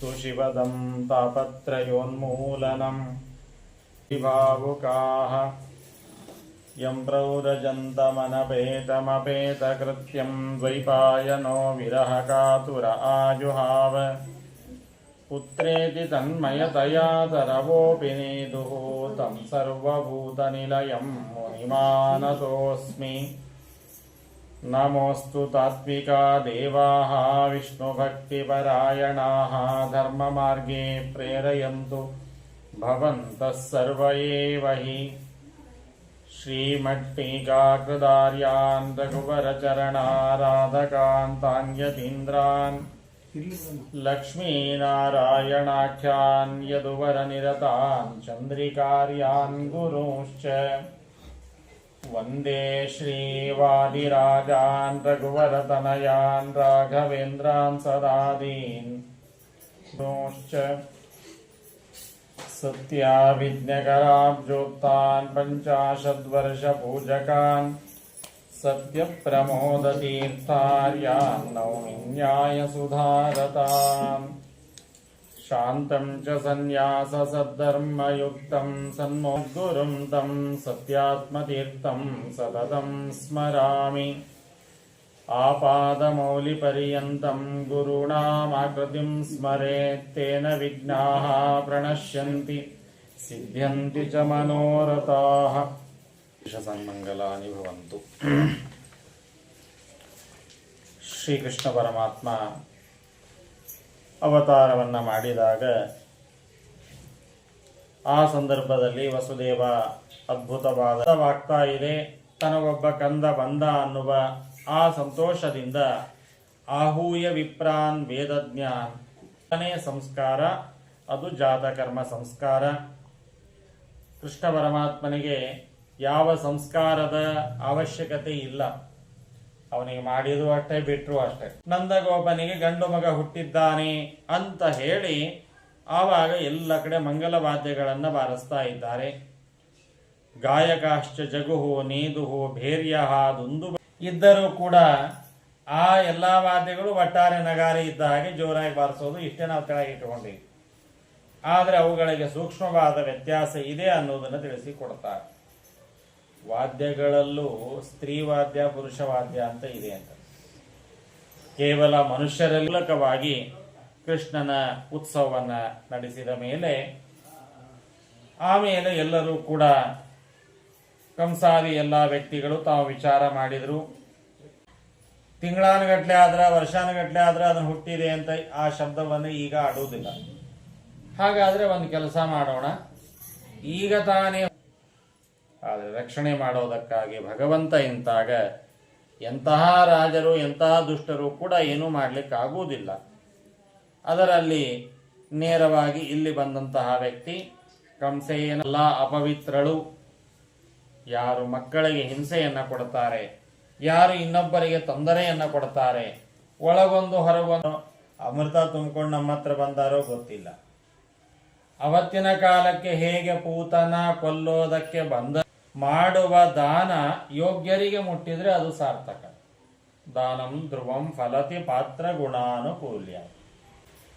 तु शिवदं तापत्रयोन्मूलनम् विभावुकाः यं प्रौरजन्तमनपेतमपेतकृत्यं द्वैपायनो विरहकातुर आजुहाव पुत्रेति तन्मयतया तरवोऽपि नेदुः तं सर्वभूतनिलयं मुनिमानतोऽस्मि नमोऽस्तु तात्विका देवाः, विष्णुभक्तिपरायणाः, धर्ममार्गे प्रेरयन्तु। भवन्तः सर्व एव हि। श्रीमट्टीकाकृदार्यान् रघुवरचरणाराधकान्तान् यतीन्द्रान् लक्ष्मीनारायणाख्यान् यदुवरनिरतान् चन्द्रिकार्यान् गुरूंश्च। वन्दे श्रीवादिराजान् रघुवरतनयान् राघवेन्द्रान् सदादीन्। गुरूंश्च सत्याभिज्ञकराब्जोक्तान् पञ्चाशद्वर्षपूजकान् सत्यप्रमोदतीर्थार्यान् नौमिन्यायसुधारताम् शान्तं च सन्न्याससद्धर्मयुक्तं सन्मोद्गुरुं तं सत्यात्मतीर्थं सततं स्मरामि आपादमौलिपर्यन्तं गुरूणामाकृतिं स्मरेत् तेन विघ्नाः प्रणश्यन्ति सिद्ध्यन्ति च मनोरथाः सन्मङ्गलानि भवन्तु श्रीकृष्णपरमात्मा ಅವತಾರವನ್ನು ಮಾಡಿದಾಗ ಆ ಸಂದರ್ಭದಲ್ಲಿ ವಸುದೇವ ಅದ್ಭುತವಾದವಾಗ್ತಾ ಇದೆ, ತನಗೊಬ್ಬ ಕಂದ ಬಂದ ಅನ್ನುವ ಆ ಸಂತೋಷದಿಂದ ಆಹೂಯ ವಿಪ್ರಾನ್ ವೇದಜ್ಞಾನ್. ಕನೆಯ ಸಂಸ್ಕಾರ, ಅದು ಜಾತಕರ್ಮ ಸಂಸ್ಕಾರ. ಕೃಷ್ಣ ಪರಮಾತ್ಮನಿಗೆ ಯಾವ ಸಂಸ್ಕಾರದ ಅವಶ್ಯಕತೆ ಇಲ್ಲ. ಅವನಿಗೆ ಮಾಡಿದ್ರು ಅಷ್ಟೇ, ಬಿಟ್ರು ಅಷ್ಟೇ. ನಂದಗೋಪನಿಗೆ ಗಂಡು ಮಗ ಹುಟ್ಟಿದ್ದಾನೆ ಅಂತ ಹೇಳಿ ಆವಾಗ ಎಲ್ಲ ಕಡೆ ಮಂಗಲ ವಾದ್ಯಗಳನ್ನು ಬಾರಿಸ್ತಾ ಇದ್ದಾರೆ. ಗಾಯಕಾಶ್ಚ ಜಗುಹು ನೀದುಹು ಭೇರ್ಯ ದುಂದು ಇದ್ದರೂ ಕೂಡ ಆ ಎಲ್ಲಾ ವಾದ್ಯಗಳು ಒಟ್ಟಾರೆ ನಗಾರಿ ಇದ್ದ ಹಾಗೆ ಜೋರಾಗಿ ಬಾರಿಸೋದು ಇಷ್ಟೇ ನಾವು ಕೆಳಗೆ ಇಟ್ಟುಕೊಂಡಿವಿ ಆದರೆ ಅವುಗಳಿಗೆ ಸೂಕ್ಷ್ಮವಾದ ವ್ಯತ್ಯಾಸ ಇದೆ ಅನ್ನೋದನ್ನು ತಿಳಿಸಿ ಕೊಡ್ತಾರೆ. ವಾದ್ಯಗಳಲ್ಲೂ ಸ್ತ್ರೀ ವಾದ್ಯ, ಪುರುಷ ವಾದ್ಯ ಅಂತ ಇದೆ ಅಂತ. ಕೇವಲ ಮನುಷ್ಯರ ಮೂಲಕವಾಗಿ ಕೃಷ್ಣನ ಉತ್ಸವವನ್ನ ನಡೆಸಿದ ಮೇಲೆ, ಆಮೇಲೆ ಎಲ್ಲರೂ ಕೂಡ ಕಂಸಾರಿ ಎಲ್ಲ ವ್ಯಕ್ತಿಗಳು ತಾವು ವಿಚಾರ ಮಾಡಿದ್ರು. ತಿಂಗಳಾನುಗಟ್ಲೆ ಆದ್ರೆ, ವರ್ಷಾನುಗಟ್ಲೆ ಆದ್ರೆ ಅದನ್ನು ಹುಟ್ಟಿದೆ ಅಂತ ಆ ಶಬ್ದವನ್ನು ಈಗ ಆಡುವುದಿಲ್ಲ ಹಾಗಾದ್ರೆ ಒಂದು ಕೆಲಸ ಮಾಡೋಣ. ಈಗ ತಾನೇ ಆದರೆ ರಕ್ಷಣೆ ಮಾಡೋದಕ್ಕಾಗಿ ಭಗವಂತ ಇಂತಾಗ ಎಂತಹ ರಾಜರು, ಎಂತಹ ದುಷ್ಟರು ಕೂಡ ಏನೂ ಮಾಡಲಿಕ್ಕಾಗುವುದಿಲ್ಲ. ಅದರಲ್ಲಿ ನೇರವಾಗಿ ಇಲ್ಲಿ ಬಂದಂತಹ ವ್ಯಕ್ತಿ ಕಂಸೆಯನೆಲ್ಲ ಅಪವಿತ್ರಳು. ಯಾರು ಮಕ್ಕಳಿಗೆ ಹಿಂಸೆಯನ್ನು ಕೊಡ್ತಾರೆ, ಯಾರು ಇನ್ನೊಬ್ಬರಿಗೆ ತೊಂದರೆಯನ್ನು ಕೊಡ್ತಾರೆ, ಒಳಗೊಂದು ಹೊರಗೊಂದು ಅಮೃತ ತುಂಬಿಕೊಂಡು ನಮ್ಮ ಹತ್ರ ಬಂದಾರೋ ಗೊತ್ತಿಲ್ಲ. ಅವತ್ತಿನ ಕಾಲಕ್ಕೆ ಹೇಗೆ ಪೂತನ ಕೊಲ್ಲೋದಕ್ಕೆ ಬಂದ ಮಾಡುವ ದಾನ ಯೋಗ್ಯರಿಗೆ ಮುಟ್ಟಿದ್ರೆ ಅದು ಸಾರ್ಥಕ. ದಾನಂ ಧ್ರುವಂ ಫಲತಿ ಪಾತ್ರ ಗುಣಾನುಕೂಲ್ಯ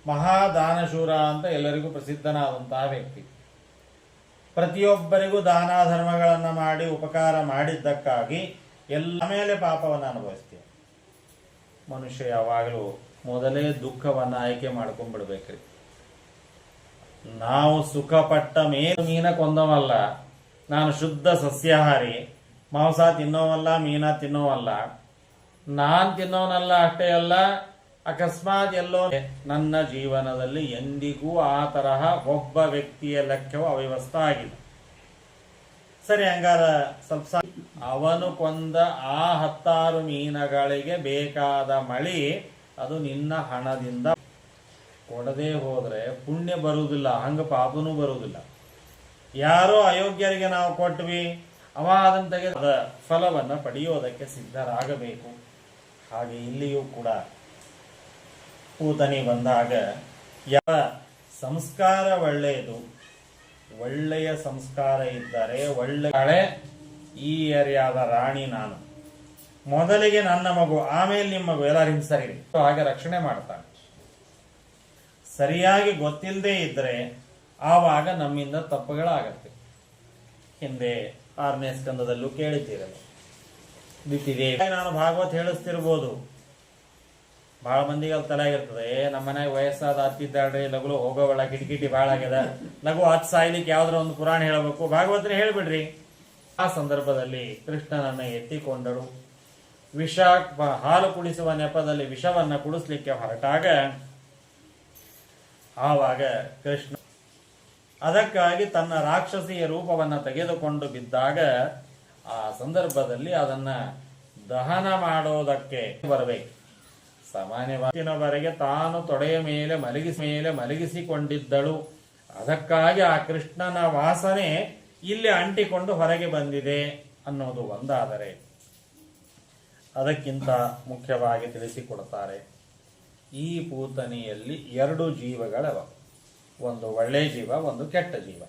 ಮಹಾದಾನಶೂರ ಅಂತ ಎಲ್ಲರಿಗೂ ಪ್ರಸಿದ್ಧನಾದಂತಹ ವ್ಯಕ್ತಿ. ಪ್ರತಿಯೊಬ್ಬರಿಗೂ ದಾನ ಧರ್ಮಗಳನ್ನು ಮಾಡಿ, ಉಪಕಾರ ಮಾಡಿದ್ದಕ್ಕಾಗಿ ಎಲ್ಲ ಮೇಲೆ ಪಾಪವನ್ನು ಅನುಭವಿಸ್ತೀವಿ ಮನುಷ್ಯ ಯಾವಾಗಲೂ ಮೊದಲೇ ದುಃಖವನ್ನು ಆಯ್ಕೆ ಮಾಡ್ಕೊಂಡ್ಬಿಡ್ಬೇಕ್ರಿ. ನಾವು ಸುಖಪಟ್ಟ ಮೇಲೆ ಮೀನ ಕೊಂದವಲ್ಲ ನಾನು ಶುದ್ಧ ಸಸ್ಯಾಹಾರಿ. ಮಾಂಸ ತಿನ್ನೋವಲ್ಲ, ಮೀನ ತಿನ್ನೋವಲ್ಲ. ನಾನು ತಿನ್ನೋನಲ್ಲ ಅಷ್ಟೇ ಅಲ್ಲ, ಅಕಸ್ಮಾತ್ ಎಲ್ಲೋ ನನ್ನ ಜೀವನದಲ್ಲಿ ಎಂದಿಗೂ ಆ ತರಹ ಒಬ್ಬ ವ್ಯಕ್ತಿಯ ಲೆಕ್ಕವು ಅವ್ಯವಸ್ಥ ಆಗಿದೆ. ಸರಿ, ಹಂಗಾರ ಸ್ವಲ್ಪ ಅವನು ಕೊಂದ ಆ ಹತ್ತಾರು ಮೀನಗಳಿಗೆ ಬೇಕಾದ ಮಳಿ, ಅದು ನಿನ್ನ ಹಣದಿಂದ ಕೊಡದೇ ಹೋದ್ರೆ ಪುಣ್ಯ ಬರುವುದಿಲ್ಲ, ಹಂಗ ಪಾಪನೂ ಬರುವುದಿಲ್ಲ. ಯಾರೋ ಅಯೋಗ್ಯರಿಗೆ ನಾವು ಕೊಟ್ವಿ, ಅವ ಅದನ್ನು ತೆಗೆದು ಫಲವನ್ನು ಪಡೆಯೋದಕ್ಕೆ ಸಿದ್ಧರಾಗಬೇಕು. ಹಾಗೆ ಇಲ್ಲಿಯೂ ಕೂಡ ಪೂತನಿ ಬಂದಾಗ, ಯಾವ ಸಂಸ್ಕಾರ ಒಳ್ಳೆಯದು, ಒಳ್ಳೆಯ ಸಂಸ್ಕಾರ ಇದ್ದರೆ ಒಳ್ಳೆ ಈ ಏರಿಯಾದ ರಾಣಿ ನಾನು. ಮೊದಲಿಗೆ ನನ್ನ ಮಗು, ಆಮೇಲೆ ನಿಮ್ಮ ಮಗು, ಎಲ್ಲರೂ ಸರಿ ಹಾಗೆ ರಕ್ಷಣೆ ಮಾಡ್ತಾನೆ. ಸರಿಯಾಗಿ ಗೊತ್ತಿಲ್ಲದೆ ಇದ್ರೆ ಆವಾಗ ನಮ್ಮಿಂದ ತಪ್ಪುಗಳಾಗತ್ತೆ. ಹಿಂದೆ ಆರನೇ ಸ್ಕಂದದಲ್ಲೂ ಕೇಳಿದ್ದೀರಲ್ಲ. ಬಿಟ್ಟಿದೆ. ನಾನು ಭಾಗವತ್ ಹೇಳಿಸ್ತಿರ್ಬೋದು. ಭಾಳ ಮಂದಿಗೆ ಅಲ್ಲಿ ತಲೆ ಆಗಿರ್ತದೆ. ನಮ್ಮ ಮನ್ಯಾಗ ವಯಸ್ಸಾದ ಹತ್ತಿದ್ದಾಳ್ರಿ ಲಘು ಹೋಗೋವಳ ಕಿಟಕಿಟಿ ಭಾಳ ಆಗ್ಯದ. ಲಘು ಹತ್ತು ಸಾಯ್ಲಿಕ್ಕೆ ಯಾವ್ದಾರ ಒಂದು ಪುರಾಣ ಹೇಳಬೇಕು. ಭಾಗವತ್ರೆ ಹೇಳ್ಬಿಡ್ರಿ. ಆ ಸಂದರ್ಭದಲ್ಲಿ ಕೃಷ್ಣನನ್ನ ಎತ್ತಿಕೊಂಡರು. ವಿಷ ಹಾಲು ಕುಡಿಸುವ ನೆಪದಲ್ಲಿ ವಿಷವನ್ನ ಕುಡಿಸ್ಲಿಕ್ಕೆ ಹೊರಟಾಗ ಆವಾಗ ಕೃಷ್ಣ ಅದಕ್ಕಾಗಿ ತನ್ನ ರಾಕ್ಷಸಿಯ ರೂಪವನ್ನು ತೆಗೆದುಕೊಂಡು ಬಿದ್ದಾಗ ಆ ಸಂದರ್ಭದಲ್ಲಿ ಅದನ್ನ ದಹನ ಮಾಡೋದಕ್ಕೆ ಬರಬೇಕು. ಸಾಮಾನ್ಯವಾಗಿನವರೆಗೆ ತಾನು ತೊಡೆಯ ಮೇಲೆ ಮಲಗಿಸಿ, ಮೇಲೆ ಮಲಗಿಸಿಕೊಂಡಿದ್ದಳು. ಅದಕ್ಕಾಗಿ ಆ ಕೃಷ್ಣನ ವಾಸನೆ ಇಲ್ಲಿ ಅಂಟಿಕೊಂಡು ಹೊರಗೆ ಬಂದಿದೆ ಅನ್ನೋದು ಒಂದಾದರೆ ಅದಕ್ಕಿಂತ ಮುಖ್ಯವಾಗಿ ತಿಳಿಸಿಕೊಡ್ತಾರೆ ಈ ಪೂತನಿಯಲ್ಲಿ ಎರಡು ಜೀವಗಳವ. ಒಂದು ಒಳ್ಳೆಯ ಜೀವ, ಒಂದು ಕೆಟ್ಟ ಜೀವ.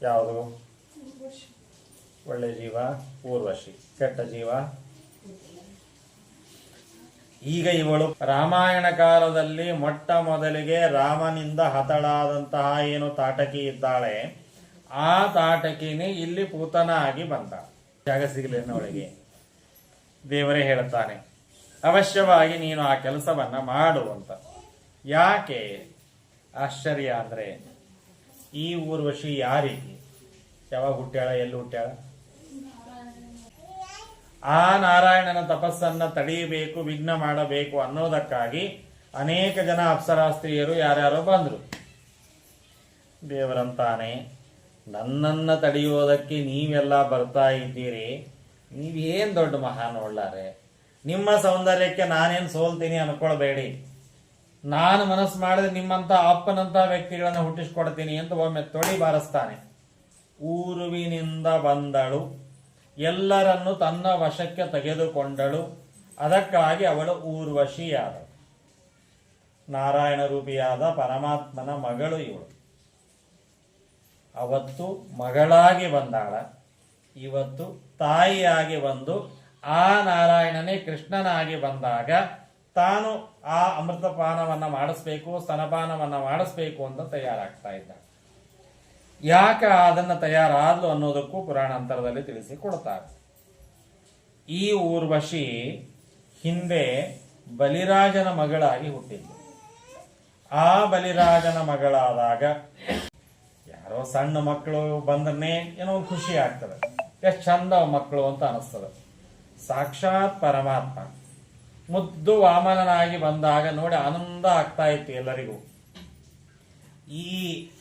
ಯಾವುದು? ಒಳ್ಳೆಯ ಜೀವ, ಊರ್ವಶಿ. ಕೆಟ್ಟ ಜೀವ? ಈಗ ಇವಳು ರಾಮಾಯಣ ಕಾಲದಲ್ಲಿ ಮೊಟ್ಟ ಮೊದಲಿಗೆ ರಾಮನಿಂದ ಹತಳಾದಂತಹ ಏನು ತಾಟಕಿ ಇದ್ದಾಳೆ, ಆ ತಾಟಕಿನೇ ಇಲ್ಲಿ ಪೂತನ ಆಗಿ ಬಂದ. ಜಾಗ ಸಿಗಲಿನವಳಿಗೆ ದೇವರೇ ಹೇಳುತ್ತಾನೆ, ಅವಶ್ಯವಾಗಿ ನೀನು ಆ ಕೆಲಸವನ್ನ ಮಾಡು ಅಂತ. ಯಾಕೆ? ಆಶ್ಚರ್ಯ ಅಂದರೆ ಈ ಊರ್ವಶಿ ಯಾರಿಗೆ? ಯಾವಾಗ ಹುಟ್ಟ್ಯಾಳ, ಎಲ್ಲಿ ಹುಟ್ಟ್ಯಾಳ? ಆ ನಾರಾಯಣನ ತಪಸ್ಸನ್ನ ತಡೆಯಬೇಕು ವಿಘ್ನ ಮಾಡಬೇಕು ಅನ್ನೋದಕ್ಕಾಗಿ ಅನೇಕ ಜನ ಅಪ್ಸರಾಸ್ತ್ರೀಯರು ಯಾರ್ಯಾರೋ ಬಂದರು. ದೇವರಂತಾನೆ, ನನ್ನನ್ನ ತಡೆಯೋದಕ್ಕೆ ನೀವೆಲ್ಲ ಬರ್ತಾ ಇದ್ದೀರಿ. ನೀವೇನು ದೊಡ್ಡ ಮಹಾನ್ ಒಳ್ಳಾರೆ? ನಿಮ್ಮ ಸೌಂದರ್ಯಕ್ಕೆ ನಾನೇನು ಸೋಲ್ತೀನಿ ಅನ್ಕೊಳ್ಬೇಡಿ. ನಾನು ಮನಸ್ಸು ಮಾಡಿದ್ರೆ ನಿಮ್ಮಂತ ಅಪ್ಪನಂತ ವ್ಯಕ್ತಿಗಳನ್ನ ಹುಟ್ಟಿಸ್ಕೊಡ್ತೀನಿ ಅಂತ ಒಮ್ಮೆ ತೊಳಿ ಬಾರಿಸ್ತಾನೆ. ಊರುವಿನಿಂದ ಬಂದಳು. ಎಲ್ಲರನ್ನು ತನ್ನ ವಶಕ್ಕೆ ತೆಗೆದುಕೊಂಡಳು. ಅದಕ್ಕಾಗಿ ಅವಳು ಊರ್ವಶಿಯಾದಳು. ನಾರಾಯಣ ರೂಪಿಯಾದ ಪರಮಾತ್ಮನ ಮಗಳು ಇವಳು. ಅವತ್ತು ಮಗಳಾಗಿ ಬಂದಾಳ. ಇವತ್ತು ತಾಯಿಯಾಗಿ ಬಂದು ಆ ನಾರಾಯಣನೇ ಕೃಷ್ಣನಾಗಿ ಬಂದಾಗ ತಾನು ಆ ಅಮೃತಪಾನವನ್ನ ಮಾಡಿಸ್ಬೇಕು, ಸ್ತನಪಾನವನ್ನ ಮಾಡಿಸ್ಬೇಕು ಅಂತ ತಯಾರಾಗ್ತಾ ಇದ್ದ ಯಾಕೆ ಅದನ್ನ ತಯಾರಾದ್ಲು ಅನ್ನೋದಕ್ಕೂ ಪುರಾಣಾಂತರದಲ್ಲಿ ತಿಳಿಸಿಕೊಡ್ತಾರೆ ಈ ಊರ್ವಶಿ ಹಿಂದೆ ಬಲಿರಾಜನ ಮಗಳಾಗಿ ಹುಟ್ಟಿದ್ಲು. ಆ ಬಲಿರಾಜನ ಮಗಳಾದಾಗ ಯಾರೋ ಸಣ್ಣ ಮಕ್ಕಳು ಬಂದ್ರೆ ಏನೋ ಖುಷಿ ಆಗ್ತದೆ. ಎಷ್ಟು ಚಂದ ಮಕ್ಕಳು ಅಂತ ಅನಿಸ್ತದೆ. ಸಾಕ್ಷಾತ್ ಪರಮಾತ್ಮ. ಮುದ್ದು ವಾಮನನಾಗಿ ಬಂದಾಗ ನೋಡಿ ಆನಂದ ಆಗ್ತಾ ಇತ್ತು ಎಲ್ಲರಿಗೂ. ಈ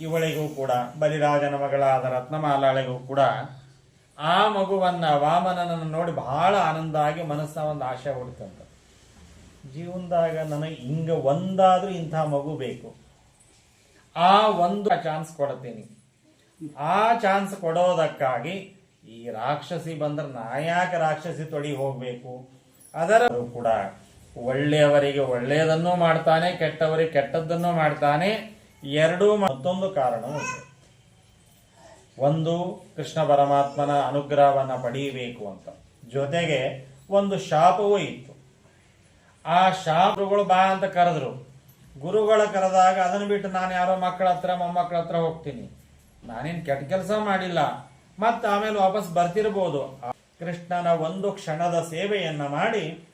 ಇವಳಿಗೂ ಕೂಡ, ಬಲಿರಾಜನ ಮಗಳಾದ ರತ್ನಮಾಲಾಳಿಗೂ ಕೂಡ ಆ ಮಗುವನ್ನ ವಾಮನನನ್ನು ನೋಡಿ ಬಹಳ ಆನಂದ ಆಗಿ ಮನಸ್ಸ ಒಂದು ಆಶೆ ಹೊಡಿತಂತ ಜೀವನದಾಗ ನನಗೆ ಹಿಂಗ ಒಂದಾದ್ರೂ ಇಂಥ ಮಗು ಬೇಕು. ಆ ಒಂದು ಚಾನ್ಸ್ ಕೊಡ್ತೀನಿ. ಆ ಚಾನ್ಸ್ ಕೊಡೋದಕ್ಕಾಗಿ ಈ ರಾಕ್ಷಸಿ ಬಂದ್ರೆ ನಾ ಯಾಕೆ ರಾಕ್ಷಸಿ ತೊಡಿ ಹೋಗ್ಬೇಕು? ಅದರ ಕೂಡ ಒಳ್ಳೆಯವರಿಗೆ ಒಳ್ಳೆಯದನ್ನು ಮಾಡ್ತಾನೆ, ಕೆಟ್ಟವರಿಗೆ ಕೆಟ್ಟದ್ದನ್ನು ಮಾಡ್ತಾನೆ. ಎರಡೂ ಮತ್ತೊಂದು ಕಾರಣವೂ ಇದೆ. ಒಂದು, ಕೃಷ್ಣ ಪರಮಾತ್ಮನ ಅನುಗ್ರಹವನ್ನ ಪಡೆಯಬೇಕು ಅಂತ. ಜೊತೆಗೆ ಒಂದು ಶಾಪವೂ ಇತ್ತು. ಆ ಶಾಪಗಳು ಬಾ ಅಂತ ಕರೆದ್ರು. ಗುರುಗಳ ಕರೆದಾಗ ಅದನ್ನು ಬಿಟ್ಟು ನಾನು ಯಾರೋ ಮಕ್ಕಳ ಹತ್ರ, ಮೊಮ್ಮಕ್ಕಳ ಹತ್ರ ಹೋಗ್ತೀನಿ. ನಾನೇನು ಕೆಟ್ಟ ಕೆಲಸ ಮಾಡಿಲ್ಲ. ಮತ್ತೆ ಆಮೇಲೆ ವಾಪಸ್ ಬರ್ತಿರ್ಬೋದು. ಕೃಷ್ಣನ ಒಂದು ಕ್ಷಣದ ಸೇವೆಯನ್ನ ಮಾಡಿ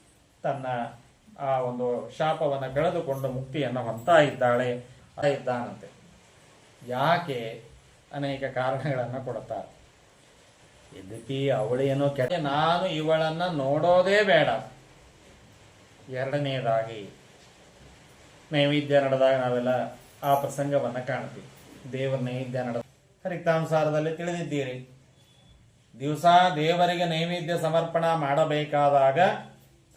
ತನ್ನ ಆ ಒಂದು ಶಾಪವನ್ನ ಕಳೆದುಕೊಂಡು ಮುಕ್ತಿಯನ್ನು ಹೊಂತಾ ಇದ್ದಾಳೆ ಇದ್ದಾನಂತೆ. ಯಾಕೆ ಅನೇಕ ಕಾರಣಗಳನ್ನು ಕೊಡುತ್ತಾರೆ. ಯದ್ಯಪಿ ಅವಳೇನೋ ಕೆಟ್ಟ ನಾನು ಇವಳನ್ನ ನೋಡೋದೇ ಬೇಡ. ಎರಡನೇದಾಗಿ, ನೈವೇದ್ಯ ನಡೆದಾಗ ನಾವೆಲ್ಲ ಆ ಪ್ರಸಂಗವನ್ನು ಕಾಣ್ತೀವಿ. ದೇವರ ನೈವೇದ್ಯ ನಡೆದ ಹರಿತಾಂಸಾರದಲ್ಲಿ ತಿಳಿದಿದ್ದೀರಿ. ದಿವಸ ದೇವರಿಗೆ ನೈವೇದ್ಯ ಸಮರ್ಪಣ ಮಾಡಬೇಕಾದಾಗ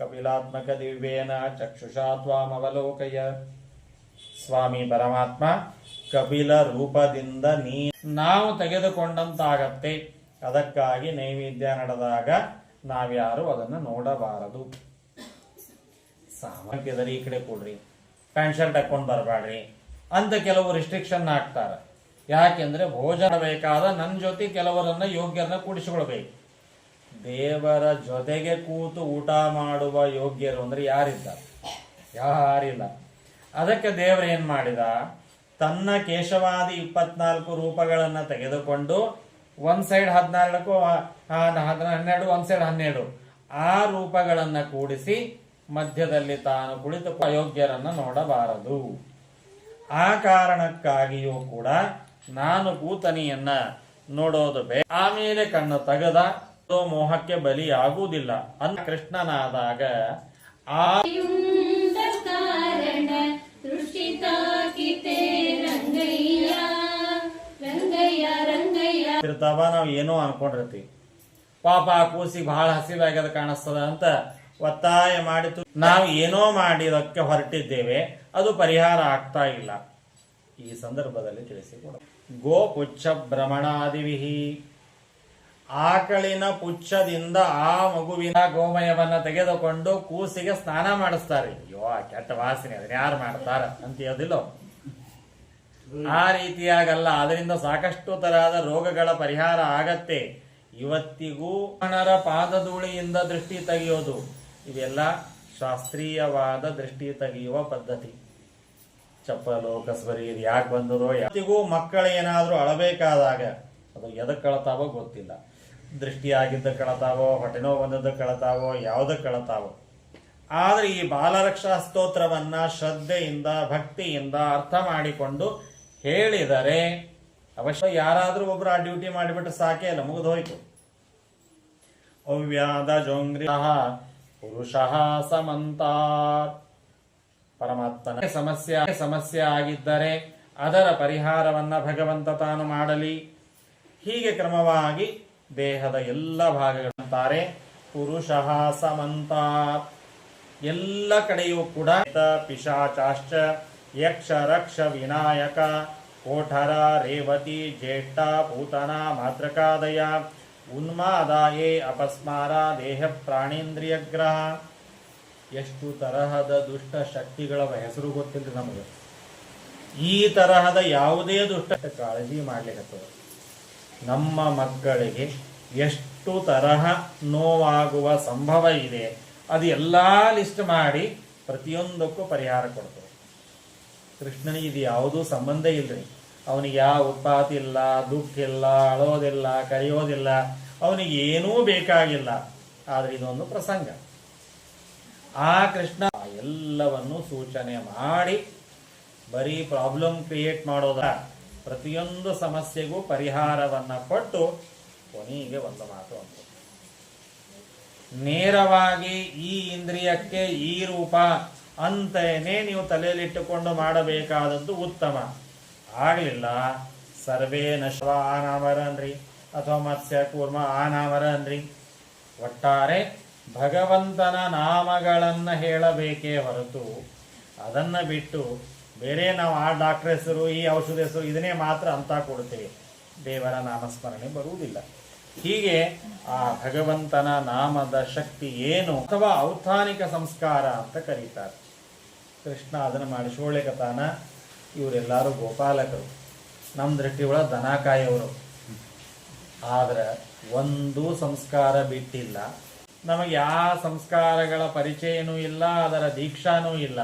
ಕಪಿಲಾತ್ಮಕ ದಿವ್ಯೇನ ಚಕ್ಷುಷಾ ತ್ವಾಮವಲೋಕಯ. ಸ್ವಾಮಿ ಪರಮಾತ್ಮ ಕಪಿಲ ರೂಪದಿಂದ ನೀ, ನಾವು ತೆಗೆದುಕೊಂಡಂತಾಗತ್ತೆ. ಅದಕ್ಕಾಗಿ ನೈವೇದ್ಯ ನಡೆದಾಗ ನಾವ್ಯಾರು ಅದನ್ನು ನೋಡಬಾರದು. ಸಾಮರ್ಥ್ಯದಲ್ಲಿ ಈ ಕಡೆ ಕೊಡ್ರಿ. ಪ್ಯಾಂಟ್ ಶರ್ಟ್ ಹಾಕೊಂಡು ಬರಬೇಡ್ರಿ ಅಂತ ಕೆಲವು ರಿಸ್ಟ್ರಿಕ್ಷನ್ ಹಾಕ್ತಾರೆ. ಯಾಕೆಂದ್ರೆ ಭೋಜನ ಬೇಕಾದ ನನ್ನ ಜೊತೆ ಕೆಲವರನ್ನ ಯೋಗ್ಯರನ್ನ ಕೂಡಿಸಿಕೊಳ್ಬೇಕು. ದೇವರ ಜೊತೆಗೆ ಕೂತು ಊಟ ಮಾಡುವ ಯೋಗ್ಯರು ಅಂದ್ರೆ ಯಾರಿದ್ದಾರೆ? ಯಾರಿಲ್ಲ. ಅದಕ್ಕೆ ದೇವರು ಏನ್ ಮಾಡಿದ? ತನ್ನ ಕೇಶವಾದಿ ಇಪ್ಪತ್ನಾಲ್ಕು ರೂಪಗಳನ್ನ ತೆಗೆದುಕೊಂಡು ಒಂದ್ ಸೈಡ್ ಹದಿನಾಲ್ಕು ಹನ್ನೆರಡು, ಒಂದ್ ಸೈಡ್ ಹನ್ನೆರಡು ಆ ರೂಪಗಳನ್ನ ಕೂಡಿಸಿ ಮಧ್ಯದಲ್ಲಿ ತಾನು ಕುಳಿತು ಅಯೋಗ್ಯರನ್ನ ನೋಡಬಾರದು. ಆ ಕಾರಣಕ್ಕಾಗಿಯೂ ಕೂಡ ನಾನು ಕೂತನಿಯನ್ನ ನೋಡೋದು ಬೇ ಆಮೇಲೆ ಕಣ್ಣು ತೆಗೆದ ಮೋಹಕ್ಕೆ ಬಲಿಯಾಗುವುದಿಲ್ಲ. ಅನ್ನ ಕೃಷ್ಣನಾದಾಗ ಆ ಇರ್ತಾವ ನಾವು ಏನೋ ಅನ್ಕೊಂಡಿರ್ತೀವಿ. ಪಾಪ ಆ ಕೂಸಿಗೆ ಬಹಳ ಹಸಿವಾಗ್ಯದ ಕಾಣಿಸ್ತದ ಅಂತ ಒತ್ತಾಯ ಮಾಡಿತು. ನಾವು ಏನೋ ಮಾಡಿದಕ್ಕೆ ಹೊರಟಿದ್ದೇವೆ ಅದು ಪರಿಹಾರ ಆಗ್ತಾ ಇಲ್ಲ. ಈ ಸಂದರ್ಭದಲ್ಲಿ ತಿಳಿಸಿಕೊಡ ಗೋಪುಚ್ಛ ಭ್ರಮಣಾದಿವಿಹಿ ಆಕಳಿನ ಪುಚ್ಛದಿಂದ ಆ ಮಗುವಿನ ಗೋಮಯವನ್ನ ತೆಗೆದುಕೊಂಡು ಕೂಸಿಗೆ ಸ್ನಾನ ಮಾಡಿಸ್ತಾರೆ. ಅಯ್ಯೋ ಕೆಟ್ಟ ವಾಸನೆ, ಅದನ್ನ ಯಾರು ಮಾಡ್ತಾರ ಅಂತ ಹೇಳೋದಿಲ್ಲೋ ಆ ರೀತಿಯಾಗಲ್ಲ, ಅದರಿಂದ ಸಾಕಷ್ಟು ತರಹದ ರೋಗಗಳ ಪರಿಹಾರ ಆಗತ್ತೆ. ಇವತ್ತಿಗೂ ಹಣರ ಪಾದಧೂಳಿಯಿಂದ ದೃಷ್ಟಿ ತೆಗೆಯೋದು ಇವೆಲ್ಲ ಶಾಸ್ತ್ರೀಯವಾದ ದೃಷ್ಟಿ ತೆಗೆಯುವ ಪದ್ಧತಿ. ಚಪ್ಪಲು ಕಸಬರಿ ಇದು ಯಾಕೆ ಬಂದರೋ ಇವತ್ತಿಗೂ ಮಕ್ಕಳು ಏನಾದರೂ ಅಳಬೇಕಾದಾಗ, ಅದು ಎದಕ್ಕೆ ಕಳ್ತಾವೋ ಗೊತ್ತಿಲ್ಲ. ದೃಷ್ಟಿಯಾಗಿದ್ದ ಕಳತಾವೋ ನೋವು ಬಂದದ್ದು ಕಳತಾವೋ, ಯಾವುದು ಕಳತಾವೋ. ಆದ್ರೆ ಈ ಬಾಲರಕ್ಷಾ ಸ್ತೋತ್ರವನ್ನ ಶ್ರದ್ಧೆಯಿಂದ, ಭಕ್ತಿಯಿಂದ ಅರ್ಥ ಮಾಡಿಕೊಂಡು ಹೇಳಿದರೆ ಅವಶ್ಯ ಯಾರಾದ್ರೂ ಒಬ್ರು ಆ ಡ್ಯೂಟಿ ಮಾಡಿಬಿಟ್ಟು ಸಾಕೇ ಅಲ್ಲ ಮುಗಿದು ಹೋಯ್ತು. ಅವ್ಯಾದ ಜೋಂಗ್ರಿ ಪುರುಷ ಸಮಂತ. ಪರಮಾತ್ಮನ ಸಮಸ್ಯೆ ಸಮಸ್ಯೆ ಆಗಿದ್ದರೆ ಅದರ ಪರಿಹಾರವನ್ನ ಭಗವಂತ ತಾನು ಮಾಡಲಿ. ಹೀಗೆ ಕ್ರಮವಾಗಿ ದೇಹದ ಎಲ್ಲ ಭಾಗಗಳಂತಾರೆ ಪುರುಷ ಸಮಂತ. ಎಲ್ಲ ಕಡೆಯೂ ಕೂಡ ಪಿಶಾಚಾಶ್ಚ, ಯಕ್ಷ, ರಕ್ಷ, ವಿನಾಯಕ, ಕೋಠರ, ರೇವತಿ ಜೇಷ್ಠ ಪೂತನ ಮಾತ್ರಕಾದಯ ಉನ್ಮಾದಾಯೇ, ಅಪಸ್ಮಾರ ದೇಹ ಪ್ರಾಣೇಂದ್ರಿಯಗ್ರಹ ಎಷ್ಟು ತರಹದ ದುಷ್ಟ ಶಕ್ತಿಗಳ ಹೆಸರು ಗೊತ್ತಿಲ್ಲ ನಮಗೆ. ಈ ತರಹದ ಯಾವುದೇ ದುಷ್ಟ ಕಾಳಜಿ ಮಾಡ್ಲಿಕ್ಕೆ ನಮ್ಮ ಮಕ್ಕಳಿಗೆ ಎಷ್ಟು ತರಹ ನೋವಾಗುವ ಸಂಭವ ಇದೆ, ಅದು ಎಲ್ಲ ಲಿಸ್ಟ್ ಮಾಡಿ ಪ್ರತಿಯೊಂದಕ್ಕೂ ಪರಿಹಾರ ಕೊಡ್ತದೆ. ಕೃಷ್ಣನಿಗೆ ಇದು ಯಾವುದೂ ಸಂಬಂಧ ಇಲ್ಲರಿ ಅವನಿಗೆ ಯಾವ ಉತ್ಪಾತಿ ಇಲ್ಲ ದುಃಖ ಇಲ್ಲ, ಅಳೋದಿಲ್ಲ, ಕರೆಯೋದಿಲ್ಲ, ಅವನಿಗೆ ಏನೂ ಬೇಕಾಗಿಲ್ಲ. ಆದರೆ ಇದೊಂದು ಪ್ರಸಂಗ. ಆ ಕೃಷ್ಣ ಎಲ್ಲವನ್ನು ಸೂಚನೆ ಮಾಡಿ ಬರೀ ಪ್ರಾಬ್ಲಮ್ ಕ್ರಿಯೇಟ್ ಮಾಡೋದ? ಪ್ರತಿಯೊಂದು ಸಮಸ್ಯೆಗೂ ಪರಿಹಾರವನ್ನ ಕೊಟ್ಟು ಕೊನೆಗೆ ಒಂದು ಮಾತು ಅಂತ ನೇರವಾಗಿ ಈ ಇಂದ್ರಿಯಕ್ಕೆ ಈ ರೂಪ ಅಂತೇನೆ ನೀವು ತಲೆಯಲ್ಲಿಟ್ಟುಕೊಂಡು ಮಾಡಬೇಕಾದದ್ದು ಉತ್ತಮ. ಆಗಲಿಲ್ಲ, ಸರ್ವೇ ನಶ್ವ ಆನಾಮರ ಅನ್ರಿ ಅಥವಾ ಮತ್ಸ್ಯ ಕೂರ್ಮ ಆನಾಮರ ಅನ್ರಿ ಒಟ್ಟಾರೆ ಭಗವಂತನ ನಾಮಗಳನ್ನ ಹೇಳಬೇಕೇ ಹೊರತು ಅದನ್ನ ಬಿಟ್ಟು ಬೇರೆ ನಾವು ಆ ಡಾಕ್ಟರ್ ಹೆಸರು, ಈ ಔಷಧ ಹೆಸರು, ಇದನ್ನೇ ಮಾತ್ರ ಅಂತ ಕೊಡ್ತೇವೆ. ದೇವರ ನಾಮಸ್ಮರಣೆ ಬರುವುದಿಲ್ಲ. ಹೀಗೆ ಆ ಭಗವಂತನ ನಾಮದ ಶಕ್ತಿ ಏನು ಅಥವಾ ಔತ್ಥಾನಿಕ ಸಂಸ್ಕಾರ ಅಂತ ಕರೀತಾರೆ. ಕೃಷ್ಣ ಅದನ್ನು ಮಾಡಿ ಶೋಳೆಕತಾನ ಇವರೆಲ್ಲರೂ ಗೋಪಾಲಕರು. ನಮ್ಮ ದೃಷ್ಟಿ ಒಳ ದನ ಆದರೆ ಆದ್ರೆ ಒಂದು ಸಂಸ್ಕಾರ ಬಿಟ್ಟಿಲ್ಲ. ನಮಗೆ ಯಾವ ಸಂಸ್ಕಾರಗಳ ಪರಿಚಯನೂ ಇಲ್ಲ, ಅದರ ದೀಕ್ಷಾನೂ ಇಲ್ಲ.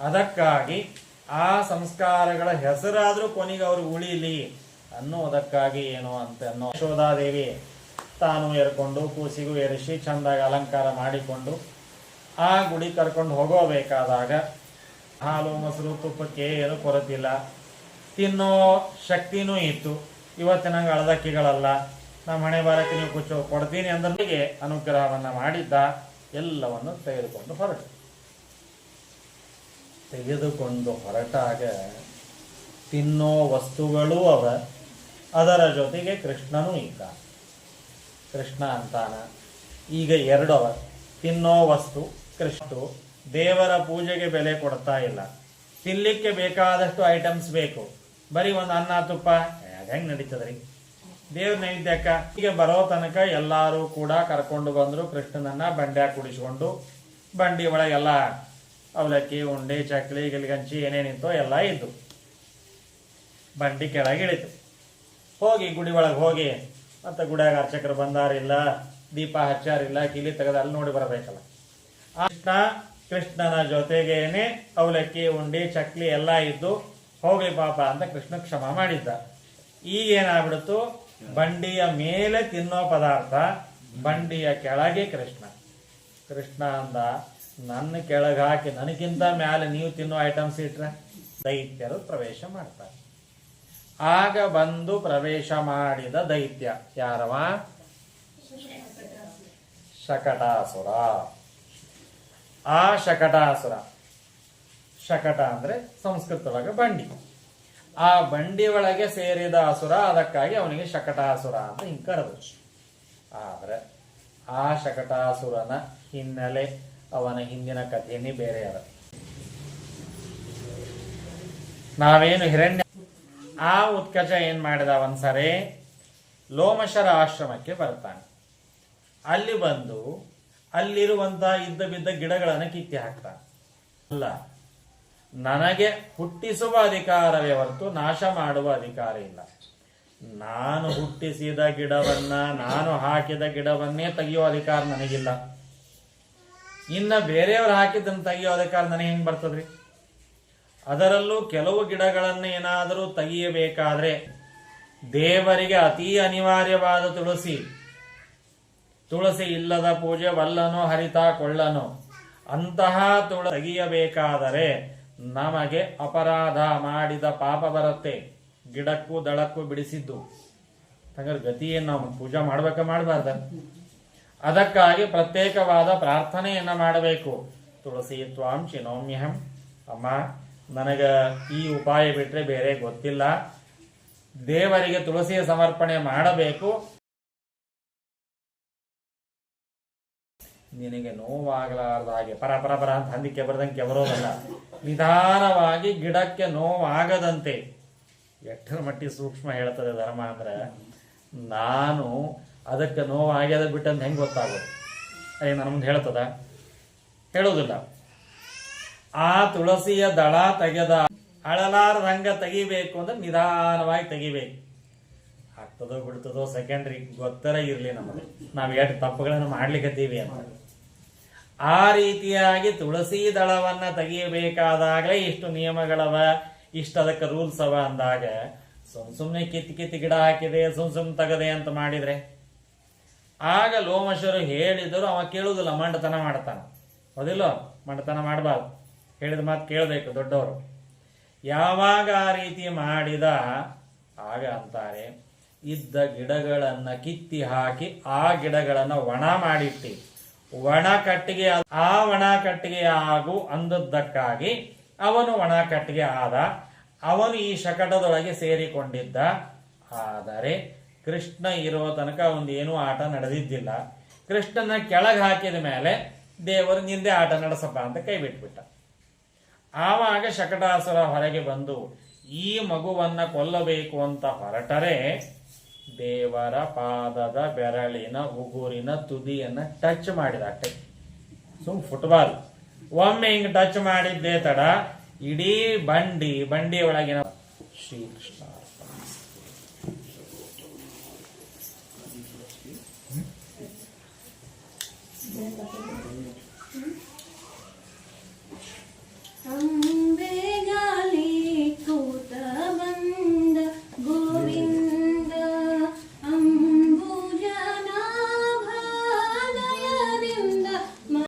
ಅದಕ್ಕಾಗಿ ಆ ಸಂಸ್ಕಾರಗಳ ಹೆಸರಾದರೂ ಕೊನೆಗೆ ಅವರು ಉಳಿಲಿ ಅನ್ನೋದಕ್ಕಾಗಿ ಏನು ಅಂತ ಅನ್ನೋ ಯಶೋಧಾದೇವಿ ತಾನು ಏರ್ಕೊಂಡು ಕೂಸಿಗೂ ಏರಿಸಿ ಚಂದಾಗಿ ಅಲಂಕಾರ ಮಾಡಿಕೊಂಡು ಆ ಗುಡಿ ಕರ್ಕೊಂಡು ಹೋಗೋಬೇಕಾದಾಗ ಹಾಲು, ಮೊಸರು ತುಪ್ಪಕ್ಕೆ ಏನು ಕೊರತಿಲ್ಲ. ತಿನ್ನೋ ಶಕ್ತಿನೂ ಇತ್ತು. ಇವತ್ತಿನ ಅಳದಕ್ಕಿಗಳಲ್ಲ. ನಮ್ಮ ಹಣೆ ಬಾರಕ್ಕೆ ನೀವು ಕುಚ್ಚು ಕೊಡ್ತೀನಿ ಅಂದ್ರಿಗೆ ಅನುಗ್ರಹವನ್ನು ಮಾಡಿದ್ದ ಎಲ್ಲವನ್ನು ತೆಗೆದುಕೊಂಡು ಹೊರಟು. ತೆಗೆದುಕೊಂಡು ಹೊರಟಾಗ ತಿನ್ನೋ ವಸ್ತುಗಳೂ ಅವ. ಅದರ ಜೊತೆಗೆ ಕೃಷ್ಣನೂ ಈಗ. ಕೃಷ್ಣ ಅಂತಾನ. ಈಗ ಎರಡು ಅವ. ತಿನ್ನೋ ವಸ್ತು ಕೃಷ್ಣ ದೇವರ ಪೂಜೆಗೆ ಬೆಲೆ ಕೊಡ್ತಾ ಇಲ್ಲ. ತಿನ್ಲಿಕ್ಕೆ ಬೇಕಾದಷ್ಟು ಐಟಮ್ಸ್ ಬೇಕು. ಬರೀ ಒಂದು ಅನ್ನ, ತುಪ್ಪ. ಅದ್ ಹೆಂಗ್ ನಡೀತದ್ರಿ? ದೇವ್ರ ನೈವೇದ್ಯಕ್ಕ ಹೀಗೆ ಬರೋ ತನಕ ಎಲ್ಲಾರು ಕೂಡ ಕರ್ಕೊಂಡು ಬಂದ್ರು ಕೃಷ್ಣನನ್ನ ಬಂಡ್ಯಾಗ ಕುಡಿಸ್ಕೊಂಡು. ಬಂಡಿ ಒಳಗೆಲ್ಲ ಅವಲಕ್ಕಿ, ಉಂಡೆ, ಚಕ್ಲಿ, ಗಿಲ್ಗಂಚಿ ಏನೇನಿತ್ತೋ ಎಲ್ಲ ಇದ್ದು. ಬಂಡಿ ಕೆಳಗೆ ಇಳಿತು. ಹೋಗಿ ಗುಡಿ ಒಳಗೆ ಹೋಗಿ, ಮತ್ತು ಗುಡಿಯಾಗ ಅರ್ಚಕರು ಬಂದಾರಿಲ್ಲ ದೀಪ ಹಚ್ಚಾರಿಲ್ಲ ಕಿಲಿ ತೆಗೆದು ಅಲ್ಲಿ ನೋಡಿ ಬರಬೇಕಲ್ಲ. ಕೃಷ್ಣ, ಕೃಷ್ಣನ ಜೊತೆಗೇನೆ ಅವಲಕ್ಕಿ, ಉಂಡಿ, ಚಕ್ಲಿ ಎಲ್ಲ ಇದ್ದು ಹೋಗಲಿ ಪಾಪ ಅಂತ ಕೃಷ್ಣ ಕ್ಷಮ ಮಾಡಿದ್ದ. ಈಗೇನಾಗ್ಬಿಡ್ತು ಬಂಡಿಯ ಮೇಲೆ ತಿನ್ನೋ ಪದಾರ್ಥ ಬಂಡಿಯ ಕೆಳಗೆ ಕೃಷ್ಣ. ಕೃಷ್ಣ ಅಂದ ನನ್ನ ಕೆಳಗೆ ಹಾಕಿ ನನಗಿಂತ ಮ್ಯಾಲೆ ನೀವು ತಿನ್ನೋ ಐಟಮ್ಸ್ ಇಟ್ರೆ ದೈತ್ಯರು ಪ್ರವೇಶ ಮಾಡ್ತಾರೆ. ಆಗ ಬಂದು ಪ್ರವೇಶ ಮಾಡಿದ ದೈತ್ಯ ಯಾರವ? ಶಕಟಾಸುರ. ಆ ಶಕಟಾಸುರ, ಶಕಟ ಅಂದ್ರೆ ಸಂಸ್ಕೃತದೊಳಗೆ ಬಂಡಿ. ಆ ಬಂಡಿ ಒಳಗೆ ಸೇರಿದ ಅಸುರ ಅದಕ್ಕಾಗಿ ಅವನಿಗೆ ಶಕಟಾಸುರ ಅಂತ ಹಿಂಗೆ ಕರೆದು ಆದ್ರೆ ಆ ಶಕಟಾಸುರನ ಹಿನ್ನೆಲೆ ಅವನ ಹಿಂದಿನ ಬೇರೆ ಅದ. ನಾವೇನು ಹಿರಣ್ಯ ಆ ಉತ್ಕಜ ಏನ್ ಮಾಡಿದ ಒಂದ್ಸರಿ ಲೋಮಶರ ಆಶ್ರಮಕ್ಕೆ ಬರ್ತಾನೆ. ಅಲ್ಲಿ ಬಂದು ಅಲ್ಲಿರುವಂತ ಇದ್ದ ಬಿದ್ದ ಗಿಡಗಳನ್ನು ಕಿತ್ತಿ ಹಾಕ್ತಾನೆ. ಅಲ್ಲ, ನನಗೆ ಹುಟ್ಟಿಸುವ ಅಧಿಕಾರವೇ ಹೊರತು ನಾಶ ಮಾಡುವ ಅಧಿಕಾರ ಇಲ್ಲ. ನಾನು ಹುಟ್ಟಿಸಿದ ಗಿಡವನ್ನ, ನಾನು ಹಾಕಿದ ಗಿಡವನ್ನೇ ತೆಗೆಯುವ ಅಧಿಕಾರ ನನಗಿಲ್ಲ. ಇನ್ನ ಬೇರೆಯವ್ರು ಹಾಕಿದ್ದನ್ನು ತೆಗಿಯೋ ಅಧಿಕಾರ ನನಗೆ ಹೆಂಗ್ ಬರ್ತದ್ರಿ? ಅದರಲ್ಲೂ ಕೆಲವು ಗಿಡಗಳನ್ನು ಏನಾದರೂ ತೆಗೆಯಬೇಕಾದ್ರೆ ದೇವರಿಗೆ ಅತೀ ಅನಿವಾರ್ಯವಾದ ತುಳಸಿ. ತುಳಸಿ ಇಲ್ಲದ ಪೂಜೆ ವಲ್ಲನೋ, ಹರಿತ, ಕೊಳ್ಳನೋ, ಅಂತಹ ತುಳ ತೆಗೆಯಬೇಕಾದರೆ ನಮಗೆ ಅಪರಾಧ ಮಾಡಿದ ಪಾಪ ಬರುತ್ತೆ. ಗಿಡಕ್ಕೂ ದಳಕ್ಕೂ ಬಿಡಿಸಿದ್ದು. ಹಂಗಾರೆ ಗತಿಯನ್ನು ನಾವು ಪೂಜೆ ಮಾಡ್ಬೇಕಾ ಮಾಡಬಾರ್ದ? ಅದಕ್ಕಾಗಿ ಪ್ರತ್ಯೇಕವಾದ ಪ್ರಾರ್ಥನೆಯನ್ನು ಮಾಡಬೇಕು. ತುಳಸಿ ತ್ವಾಂ ಚಿನೋಮ್ಯಹಂ ಅಮ್ಮ, ನನಗೆ ಈ ಉಪಾಯ ಬಿಟ್ಟರೆ ಬೇರೆ ಗೊತ್ತಿಲ್ಲ. ದೇವರಿಗೆ ತುಳಸಿಯ ಸಮರ್ಪಣೆ ಮಾಡಬೇಕು. ನಿನಗೆ ನೋವಾಗಲಾರದ ಹಾಗೆ ಪರ ಪರ ಪರ ಅಂತ ಹಂದಿಕ್ಕೆ ಬರ್ದಂಗೆ ಬರೋದಲ್ಲ. ನಿಧಾನವಾಗಿ ಗಿಡಕ್ಕೆ ನೋವಾಗದಂತೆ. ಎಷ್ಟರ ಮಟ್ಟಿ ಸೂಕ್ಷ್ಮ ಹೇಳ್ತದೆ ಧರ್ಮ ಅಂದ್ರೆ, ನಾನು ಅದಕ್ಕೆ ನೋವಾಗ್ಯದ ಬಿಟ್ಟಂತ ಹೆಂಗೆ ಗೊತ್ತಾಗೋದು? ಅಯ್ಯ ನನ್ನ ಮುಂದೆ ಹೇಳ್ತದ? ಹೇಳೋದಿಲ್ಲ ಆ ತುಳಸಿಯ ದಳ ತೆಗೆದ ಅಳಲಾರ್ದಂಗ ತೆಗಿಬೇಕು ಅಂದ್ರೆ ನಿಧಾನವಾಗಿ ತೆಗಿಬೇಕು. ಆಗ್ತದೋ ಬಿಡ್ತದೋ ಸೆಕೆಂಡ್ರಿ ಗೊತ್ತರ ಇರಲಿ ನಮಗೆ. ನಾವು ಎಷ್ಟು ತಪ್ಪುಗಳನ್ನು ಮಾಡ್ಲಿಕ್ಕತ್ತೀವಿ ಅಂತ. ಆ ರೀತಿಯಾಗಿ ತುಳಸಿ ದಳವನ್ನ ತೆಗಿಯಬೇಕಾದಾಗಲೇ ಇಷ್ಟು ನಿಯಮಗಳವ, ಇಷ್ಟು ಅದಕ್ಕೆ ರೂಲ್ಸ್ ಅವ ಅಂದಾಗ ಸುಮ್ ಸುಮ್ಮನೆ ಕಿತ್ತಿ ಕಿತ್ತಿ ಗಿಡ ಹಾಕಿದೆ, ಸುಮ್ ಸುಮ್ ತಗದೆ ಅಂತ ಮಾಡಿದ್ರೆ ಆಗ ಲೋಮಶರು ಹೇಳಿದರು, ಅವ ಕೇಳುವುದಿಲ್ಲ, ಮಂಡತನ ಮಾಡ್ತಾನೆ. ಹೌದಿಲ್ಲೋ? ಮಂಡತನ ಮಾಡಬಾರ್ದು. ಹೇಳಿದ ಮಾತು ಕೇಳಬೇಕು ದೊಡ್ಡವರು. ಯಾವಾಗ ಆ ರೀತಿ ಮಾಡಿದ? ಆಗ ಅಂತಾರೆ, ಇದ್ದ ಗಿಡಗಳನ್ನು ಕಿತ್ತಿ ಹಾಕಿ ಆ ಗಿಡಗಳನ್ನು ಒಣ ಮಾಡಿಟ್ಟಿ. ಒಣ ಕಟ್ಟಿಗೆ ಆ ಒಣ ಕಟ್ಟಿಗೆ ಆಗು ಅಂದದ್ದಕ್ಕಾಗಿ ಅವನು ಒಣ ಕಟ್ಟಿಗೆ ಆದ. ಅವನು ಈ ಶಕಟದೊಳಗೆ ಸೇರಿಕೊಂಡಿದ್ದ. ಆದರೆ ಕೃಷ್ಣ ಇರೋ ತನಕ ಒಂದು ಏನೂ ಆಟ ನಡೆದಿದ್ದಿಲ್ಲ. ಕೃಷ್ಣನ ಕೆಳಗೆ ಹಾಕಿದ ಮೇಲೆ ದೇವರು ನಿಂದೆ ಆಟ ನಡೆಸಪ್ಪ ಅಂತ ಕೈ ಬಿಟ್ಬಿಟ್ಟ. ಆವಾಗ ಶಕಟಾಸುರ ಹೊರಗೆ ಬಂದು, ಈ ಮಗುವನ್ನ ಕೊಲ್ಲಬೇಕು ಅಂತ ಹೊರಟರೆ, ದೇವರ ಪಾದದ ಬೆರಳಿನ ಉಗುರಿನ ತುದಿಯನ್ನ ಟಚ್ ಮಾಡಿದ ಸುಮ್ ಫುಟ್ಬಾಲ್ ಒಮ್ಮೆ ಹಿಂಗೆ ಟಚ್ ಮಾಡಿದ್ದೇ ತಡ, ಇಡೀ ಬಂಡಿ ಬಂಡಿ ಒಳಗಿನ ಶ್ರೀಕೃಷ್ಣ हम बेगाली को तबन